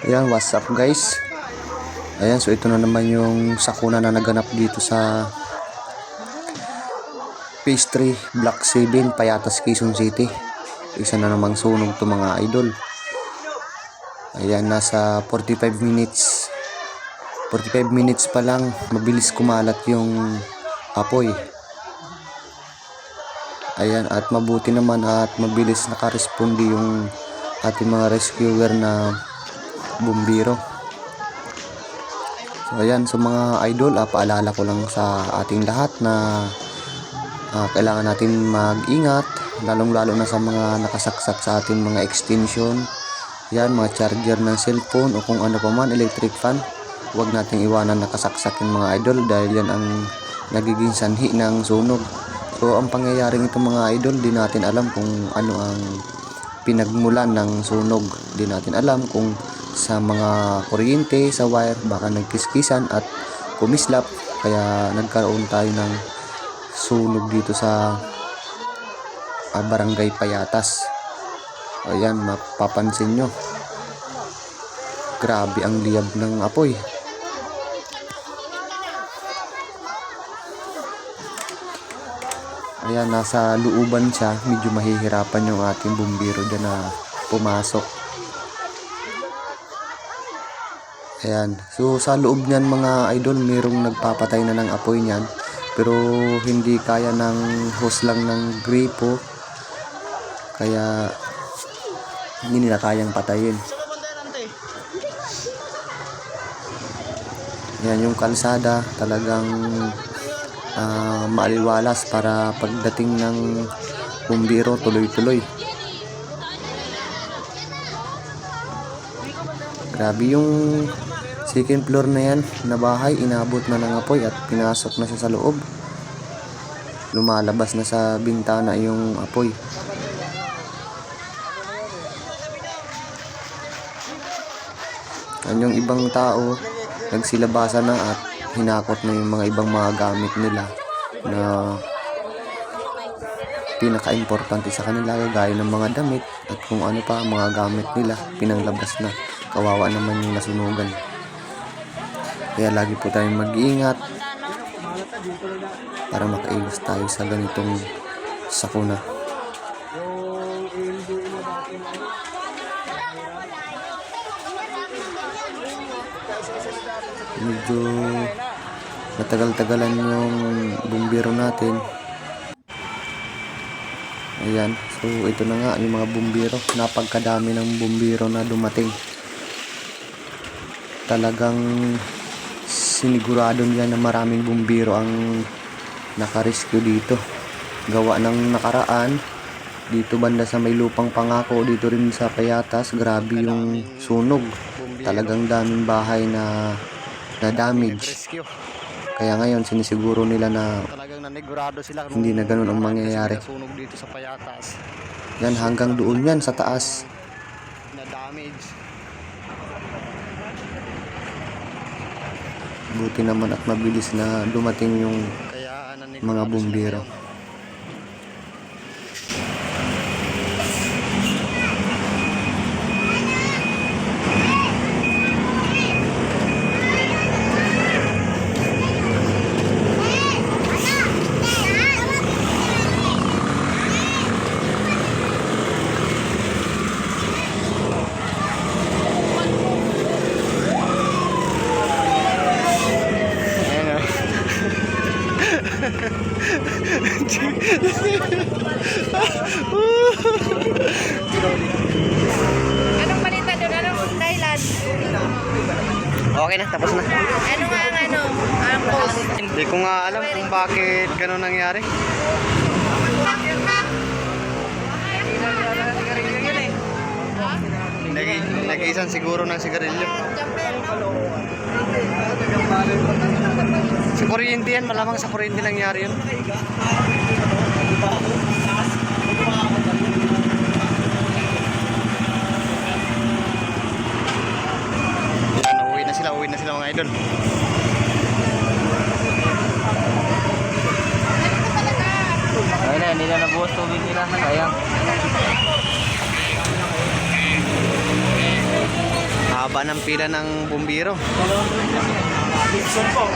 Ayan, what's up guys? Ayan, so ito na naman yung sakuna na naganap dito sa Phase 3, Block 7, Payatas, Quezon City. Isa na namang sunog to mga idol. Ayan, nasa 45 minutes. 45 minutes pa lang, mabilis kumalat yung apoy. Ayan, at mabuti naman at mabilis nakaresponde yung ating mga rescuer na bumbiro. So ayan, so mga idol, ah, paalala ko lang sa ating lahat na ah, kailangan natin mag-ingat, lalong-lalo na sa mga nakasaksak sa ating mga extension. Yan, mga charger ng cellphone o kung ano pa man, electric fan. Huwag nating iwanan nakasaksak yung mga idol dahil yan ang nagiging sanhi ng sunog. So ang pangyayaring itong mga idol, di natin alam kung ano ang pinagmulan ng sunog. Di natin alam kung sa mga kuryente, sa wire, baka nagkiskisan at kumislap. Kaya nagkaroon tayo ng sunog dito sa ah, Barangay Payatas. Ayan, mapapansin nyo. Grabe ang liyab ng apoy. Ayan, nasa looban siya. Medyo mahihirapan yung ating bumbiro dyan na pumasok. Ayan. So, sa loob niyan mga idol, mayroong nagpapatay na ng apoy niyan. Pero, hindi kaya ng hose lang ng gripo. Kaya, hindi nila kayang patayin. Yan yung kalsada talagang ah, maaliwalas para pagdating ng bumbiro tuloy-tuloy. Grabe yung second floor na yan na bahay inabot na ng apoy at pinasok na siya sa loob. Lumalabas na sa bintana yung apoy. Yan yung ibang tao nagsilabasa na at hinakot na yung mga ibang mga gamit nila na pinaka-importante sa kanila gaya ng mga damit at kung ano pa mga gamit nila pinanglabas na kawawa naman yung nasunugan kaya lagi po tayong mag-iingat para makaiwas tayo sa ganitong sakuna. Medyo matagal-tagalan yung bumbiro natin. Ayan so ito na nga yung mga bumbiro. Napagkadami ng bumbiro na dumating. Talagang sinigurado niya na maraming bumbiro ang nakarescue dito. Gawa ng nakaraan dito banda sa may lupang pangako dito rin sa Payatas grabe yung sunog. Talagang daming bahay na na damage. Kaya ngayon sinisiguro nila na Hindi na ganun ang mangyayari. yan hanggang doon yan sa taas. Na damage. Buti naman at mabilis na dumating yung nanigurado mga sila Anong balita doon? Anong dahilan? Okay na, tapos na. Ano nga ang ano? Ang post? Hindi ko nga alam kung bakit ganun nangyari. Nag nag-isan siguro ng sigarilyo. Sa kuryente yan, malamang sa kuryente nangyari yun. kaya nila nabuhos tubig nila sayang haba ng pila ng bumbiro. Dixon po